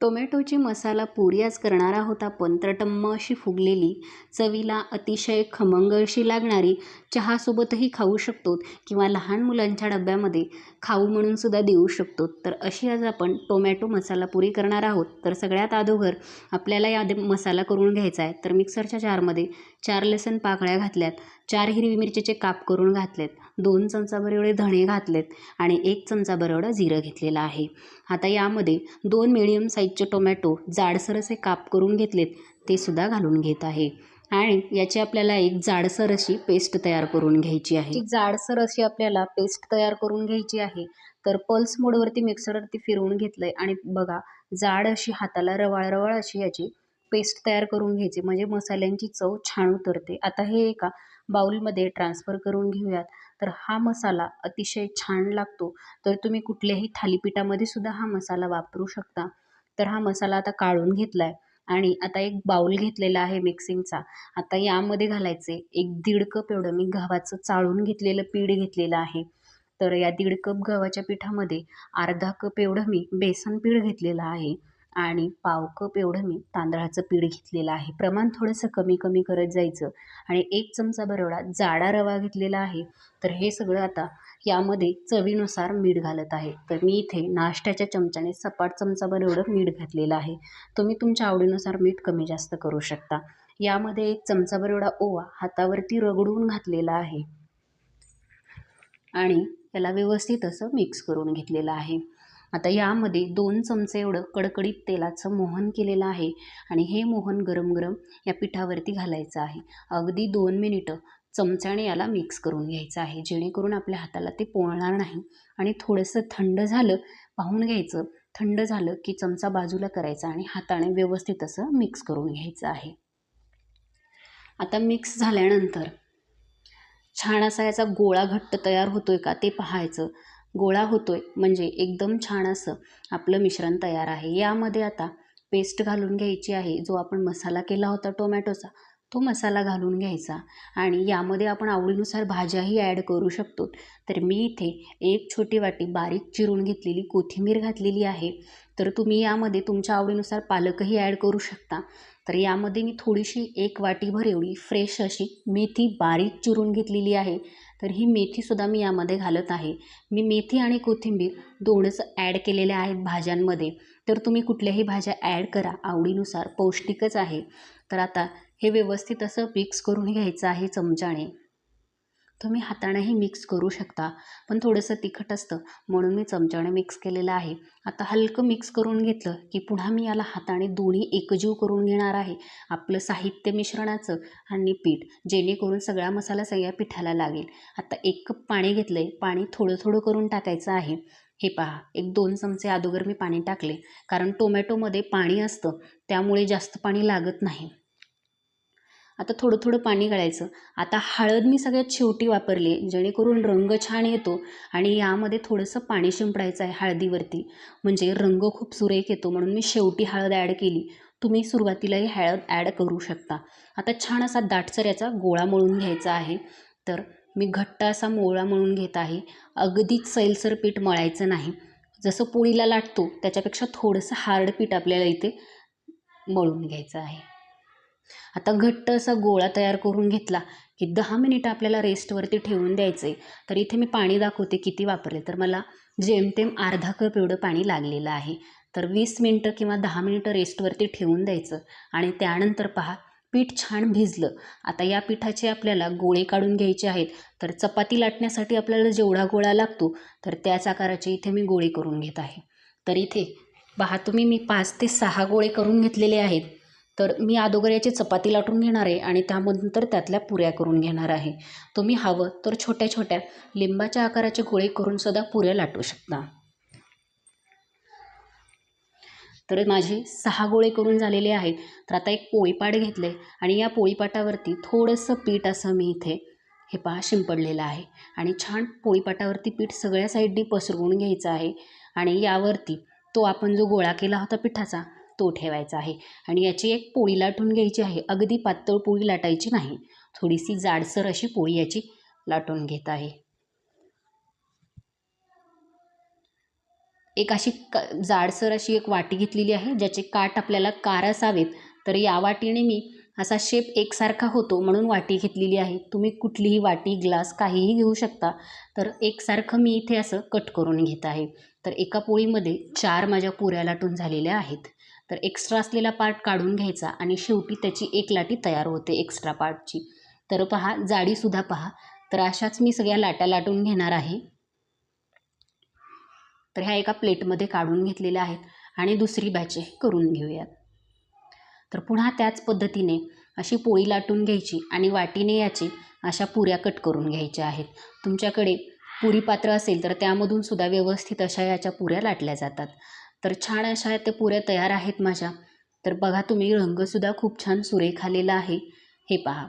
टोमॅटोची मसाला पुरी आज करणार आहोत आपण. तर टम्म अशी फुगलेली चवीला अतिशय खमंग अशी लागणारी चहासोबतही खाऊ शकतो किंवा लहान मुलांच्या डब्यामध्ये खाऊ म्हणून सुद्धा देऊ शकतो. तर अशी आज आपण टोमॅटो मसाला पुरी करणार आहोत. तर सगळ्यात अगोदर आपल्याला या मसाला करून घ्यायचा आहे. तर मिक्सरच्या जारमध्ये चार लसण पाकळ्या घातल्यात. चार हिरवी मिरचीचे काप करून घातलेत. दोन चमचाभर एवढे धणे घातलेत आणि एक चमचाभर एवढं जिरं घेतलेलं आहे. आता यामध्ये दोन मिडियम साईजचे टोमॅटो जाडसर असे काप करून घेतलेत ते सुद्धा घालून घेत आहे. आणि याची आपल्याला एक जाडसर अशी पेस्ट तयार करून घ्यायची आहे. जाडसर अशी आपल्याला पेस्ट तयार करून घ्यायची आहे तर पल्स मोडवरती मिक्सरवरती फिरवून घेतलं आहे आणि बघा जाड अशी हाताला रवाळ रवाळ अशी याची पेस्ट तयार करून घ्यायची. म्हणजे मसाल्यांची चव छान उतरते. आता हे एका बाउलमध्ये ट्रान्सफर करून घेऊयात. तर हा मसाला अतिशय छान लागतो. तर तुम्ही कुठल्याही थालीपीठामध्ये सुद्धा हा मसाला वापरू शकता. तर हा मसाला आता काढून घेतला आहे आणि आता एक बाऊल घेतलेला आहे मिक्सिंगचा आता यामध्ये घालायचे एक दीड कप एवढं मी गव्हाचं चाळून घेतलेलं पीठ घेतलेलं आहे. तर या दीड कप गव्हाच्या पिठामध्ये अर्धा कप एवढं मी बेसन पीठ घेतलेलं आहे. आणि पाव कप एवढं मी तांदळाचं पीठ घेतलेलं आहे. प्रमाण थोडंसं कमी कमी करत जायचं आणि एक चमचा एवढा जाडा रवा घेतलेला आहे. तर हे सगळं आता यामध्ये चवीनुसार मीठ घालत आहे. तर मी इथे नाश्त्याच्या चमच्याने सपाट चमचाभर एवढं मीठ घातलेलं आहे. तुम्ही तुमच्या आवडीनुसार मीठ कमी जास्त करू शकता. यामध्ये एक चमचाभर एवढा ओवा हातावरती रगडून घातलेला आहे. आणि त्याला व्यवस्थित असं मिक्स करून घेतलेलं आहे. आता यामध्ये दोन चमचे एवढं कडकडीत तेलाचं मोहन केलेलं आहे आणि हे मोहन गरम गरम या पिठावरती घालायचं आहे. अगदी दोन मिनिटं चमच्याने याला मिक्स करून घ्यायचं आहे. जेणेकरून आपल्या हाताला ते पोळणार नाही आणि थोडंसं थंड झालं पाहून घ्यायचं. थंड झालं की चमचा बाजूला करायचा आणि हाताने व्यवस्थित असं मिक्स करून घ्यायचं आहे. आता मिक्स झाल्यानंतर छान असा याचा गोळा घट्ट तयार होतोय का ते पाहायचं. गोळा होतोय. म्हणजे एकदम छान असं आपलं मिश्रण तयार आहे. यामध्ये आता पेस्ट घालून घ्यायची आहे. जो आपण मसाला केला होता टोमॅटोचा तो मसाला घालून घ्यायचा. आणि यामध्ये आपण आवडीनुसार भाज्याही ॲड करू शकतो. तर मी इथे एक छोटी वाटी बारीक चिरून घेतलेली कोथिंबीर घातलेली आहे. तर तुम्ही यामध्ये तुमच्या आवडीनुसार पालकही ॲड करू शकता. तर यामध्ये मी थोडीशी एक वाटीभर एवढी फ्रेश अशी मेथी बारीक चिरून घेतलेली आहे. तर ही मेथीसुद्धा मी यामध्ये घालत आहे. मी मेथी आणि कोथिंबीर दोनच ॲड केलेल्या आहेत भाज्यांमध्ये. तर तुम्ही कुठल्याही भाज्या ॲड करा आवडीनुसार. पौष्टिकच आहे. तर आता हे व्यवस्थित असं मिक्स करून घ्यायचं आहे चमच्याने. तुम्ही हातानेही मिक्स करू शकता. पण थोडंसं तिखट असतं म्हणून मी चमच्याने मिक्स केलेलं आहे. आता हलकं मिक्स करून घेतलं की पुन्हा मी याला हाताने दोन्ही एकजीव करून घेणार आहे. आपलं साहित्य मिश्रणाचं आणि पीठ जेणेकरून सगळा मसाला सगळ्या पिठाला लागेल. आता एक कप पाणी घेतलं आहे पाणी थोडं थोडं करून टाकायचं आहे. हे पहा एक दोन चमचे अगोदर मी पाणी टाकले. कारण टोमॅटोमध्ये पाणी असतं त्यामुळे जास्त पाणी लागत नाही. आता थोडं थोडं पाणी घालायचं. आता हळद मी सगळ्यात शेवटी वापरली जेणेकरून रंग छान येतो आणि यामध्ये थोडंसं पाणी शिंपडायचं आहे हळदीवरती. म्हणजे रंग खूप सुरेख येतो म्हणून मी शेवटी हळद ॲड केली. तुम्ही सुरुवातीलाही हळद ॲड करू शकता. आता छान असा दाटसर याचा गोळा मळून घ्यायचा आहे. तर मी घट्ट असा मोळा मळून घेत आहे. अगदीच सैलसर पीठ मळायचं नाही. जसं पोळीला लाटतो त्याच्यापेक्षा थोडंसं हार्ड पीठ आपल्याला इथे मळून घ्यायचं आहे. आता घट्ट असा गोळा तयार करून घेतला की दहा मिनिटं आपल्याला रेस्टवरती ठेवून द्यायचं आहे तर इथे मी पाणी दाखवते किती वापरले. तर मला जेमतेम अर्धा कप एवढं पाणी लागलेलं आहे. तर वीस मिनटं किंवा दहा मिनटं रेस्टवरती ठेवून द्यायचं. आणि त्यानंतर पहा पीठ छान भिजलं. आता या पिठाचे आपल्याला गोळे काढून घ्यायचे आहेत. तर चपाती लाटण्यासाठी आपल्याला जेवढा गोळा लागतो तर त्याच आकाराचे इथे मी गोळे करून घेत आहे. तर इथे पहा तुम्ही मी पाच ते सहा गोळे करून घेतलेले आहेत. तर मी अगोदर याची चपाती लाटून घेणार आहे आणि त्यानंतर त्यातल्या पुऱ्या करून घेणार आहे. तुम्ही हवं तर छोट्या छोट्या लिंबाच्या आकाराचे गोळे करून सुद्धा पुऱ्या लाटू शकता. तर माझे सहा गोळे करून झालेले आहेत. तर आता एक पोळीपाट घेतलं आहे आणि या पोळीपाटावरती थोडंसं पीठ असं मी इथे हे पहा शिंपडलेलं आहे. आणि छान पोळीपाटावरती पीठ सगळ्या साईडनी पसरवून घ्यायचं आहे. आणि यावरती तो आपण जो गोळा केला होता पिठाचा तो ठेवायचा आहे. आणि याची एक पोळी लाटून घ्यायची आहे. अगदी पातळ पोळी लाटायची नाही. थोडीशी जाडसर अशी पोळी याची लाटून घेत आहे. एक अशी क जाडसर अशी एक वाटी घेतलेली आहे ज्याचे काठ आपल्याला कार असावेत तर या वाटीने मी असा शेप एकसारखा होतो म्हणून वाटी घेतलेली आहे. तुम्ही कुठलीही वाटी ग्लास काहीही घेऊ शकता. तर एकसारखं मी इथे असं कट करून घेत आहे. तर एका पोळीमध्ये चार माझ्या पुऱ्या लाटून झालेल्या आहेत. तर एक्स्ट्रा असलेला पार्ट काढून घ्यायचा आणि शेवटी त्याची एक लाटी तयार होते एक्स्ट्रा पार्टची तर पहा जाडीसुद्धा पहा. तर अशाच मी सगळ्या लाटा लाटून घेणार आहे. तर ह्या एका प्लेटमध्ये काढून घेतलेल्या आहेत आणि दुसरी बॅचे करून घेऊयात. तर पुन्हा त्याच पद्धतीने अशी पोळी लाटून घ्यायची आणि वाटीने याची अशा पुऱ्या कट करून घ्यायच्या आहेत. तुमच्याकडे पुरी पात्र असेल तर त्यामधून सुद्धा व्यवस्थित अशा याच्या पुऱ्या लाटल्या जातात. तर छान अशा त्या पुऱ्या तयार आहेत माझ्या. तर बघा तुम्ही रंगसुद्धा खूप छान सुरेख आलेला आहे. हे पहा.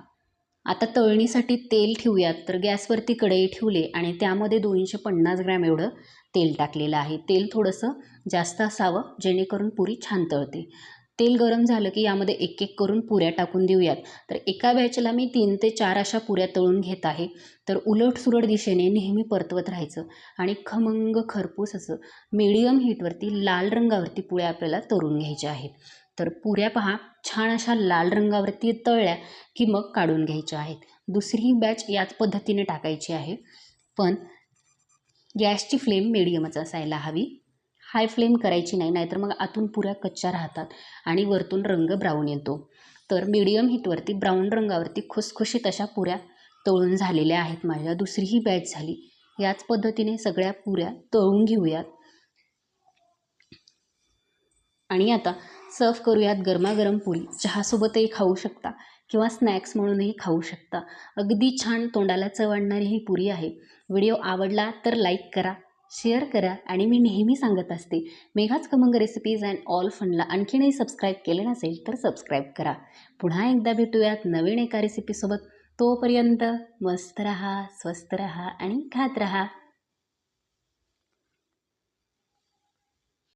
आता तळणीसाठी तेल ठेवूयात. तर गॅसवरती कढई ठेवले आणि त्यामध्ये दोनशे पन्नास ग्रॅम एवढं तेल टाकलेलं आहे. तेल थोडंसं जास्त असावं जेणेकरून पुरी छान तळते. तेल गरम झालं की यामध्ये एक एक करून पुऱ्या टाकून देऊयात. तर एका बॅचला मी तीन ते चार अशा पुऱ्या तळून घेत आहे. तर उलट सुलट दिशेने नेहमी परतवत राहायचं आणि खमंग खरपूस असं मीडियम हीटवरती लाल रंगावरती पुऱ्या आपल्याला तळून घ्यायच्या आहेत. तर पुऱ्या पहा छान अशा लाल रंगावरती तळल्या की मग काढून घ्यायच्या आहेत. दुसरी बॅच याच पद्धतीने टाकायची आहे. पण गॅसची फ्लेम मिडियमच असायला हवी. हाय फ्लेम करायची नाही नाहीतर मग आतून पुऱ्या कच्च्या राहतात आणि वरतून रंग ब्राऊन येतो. तर मीडियम हीटवरती ब्राऊन रंगावरती खुसखुशीत अशा पुऱ्या तळून झालेल्या आहेत माझ्या. दुसरी ही बॅच झाली. याच पद्धतीने सगळ्या पुऱ्या तळून घेऊयात. आणि आता सर्व करूयात गरमागरम पुरी. चहासोबतही खाऊ शकता किंवा स्नॅक्स म्हणूनही खाऊ शकता. अगदी छान तोंडाला चव आणणारी ही पुरी आहे. व्हिडिओ आवडला तर लाईक करा. शेअर करा आणि मी नेहमी सांगत असते मेघाच खमंग रेसिपीज अँड ऑल फनला आणखीनही सबस्क्राईब केले नसेल तर सबस्क्राईब करा. पुन्हा एकदा भेटूयात नवीन एका रेसिपीसोबत तोपर्यंत मस्त रहा स्वस्त रहा आणि खात रहा.